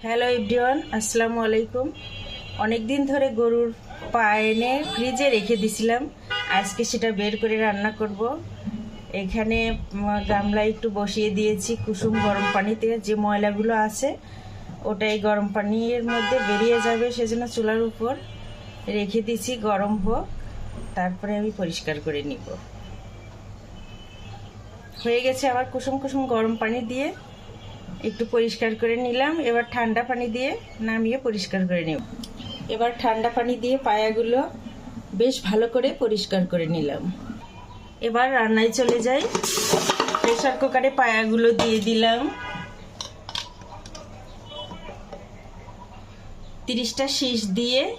Hello everyone আসসালামু আলাইকুম অনেক দিন ধরে গরুর পা এনে ফ্রিজে রেখে দিছিলাম। আজকে সেটা বের করে রান্না করব। এখানে উম, গামলায় একটু বসিয়ে দিয়েছি কুসুম গরম পানিতে যে ময়লাগুলো আছে ওটা এই গরম পানির মধ্যে বেরিয়ে যাবে সেজন্য চুলার উপর রেখে দিয়েছি গরম হোক। তারপরে আমি পরিষ্কার করে নিব। হয়ে গেছে আবার কুসুম কুসুম গরম পানি দিয়ে। একটু পরিষ্কার করে নিলাম। এবার ঠান্ডা পানি দিয়ে নামিয়ে পরিষ্কার করে নেব। এবার ঠান্ডা পানি দিয়ে পায়াগুলো বেশ ভালো করে পরিষ্কার করে নিলাম। এবার রান্নায় চলে যাই। প্রেশার কুকারে পায়াগুলো দিয়ে দিলাম। তিরিশটা শীষ দিয়ে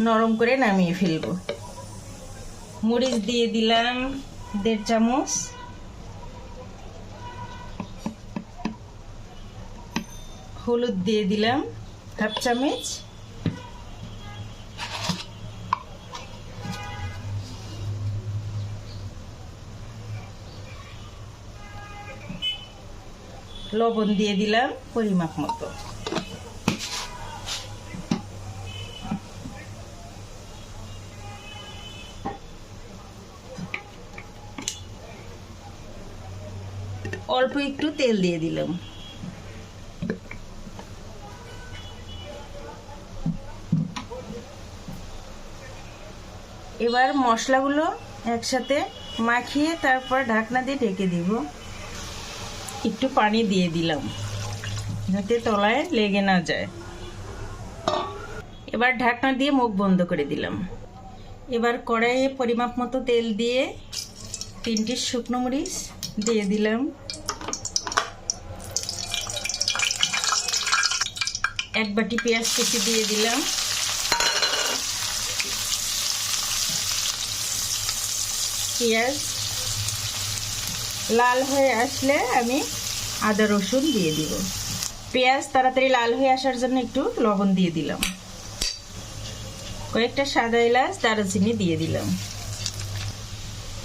নরম করে নামিয়ে ফেলব। মরিচ দিয়ে দিলাম দেড় চামচ। হলুদ দিয়ে দিলাম হাফ চামচ। লবণ দিয়ে দিলাম পরিমাপ মতো। অল্প একটু তেল দিয়ে দিলাম। এবার মশলাগুলো একসাথে মাখিয়ে তারপর ঢাকনা দিয়ে ঢেকে দিব। একটু পানি দিয়ে দিলাম, যাতে তলায় লেগে না যায়। এবার ঢাকনা দিয়ে মুখ বন্ধ করে দিলাম। এবার কড়াইয়ে পরিমাপ মতো তেল দিয়ে তিনটি শুকনো মরিচ দিয়ে দিলাম। এক বাটি পেঁয়াজ কুচি দিয়ে দিলাম। পেঁয়াজ লাল হয়ে আসলে আমি আদা রসুন দিয়ে দিব। পেঁয়াজ তাড়াতাড়ি লাল হয়ে আসার জন্য একটু লবণ দিয়ে দিলাম। কয়েকটা সাদা এলাচ, দারুচিনি দিয়ে দিলাম।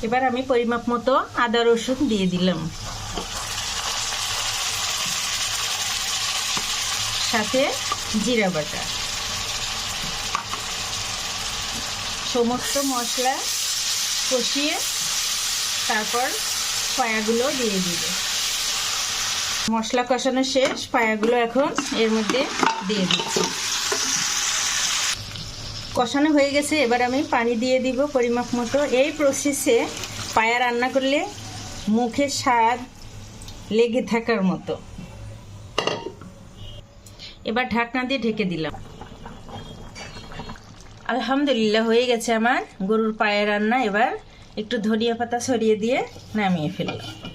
এবার আমি পরিমাপ মতো আদা রসুন দিয়ে দিলাম। সাথে জিরা বাটা। সমস্ত মশলা কষিয়ে তারপর পায়াগুলো দিয়ে দিব। মশলা কষানো শেষ, পায়াগুলো এখন এর মধ্যে দিয়ে দিচ্ছি। কষানো হয়ে গেছে, এবার আমি পানি দিয়ে দিব পরিমাপ মতো। এই প্রসেসে পায়া রান্না করলে মুখে স্বাদ লেগে থাকার মতো। এবার ঢাকনা দিয়ে ঢেকে দিলাম। আলহামদুলিল্লাহ, হয়ে গেছে আমার। গরুর পায়ে রান্না এবার একটু ধনিয়া পাতা সরিয়ে দিয়ে নামিয়ে ফেললাম।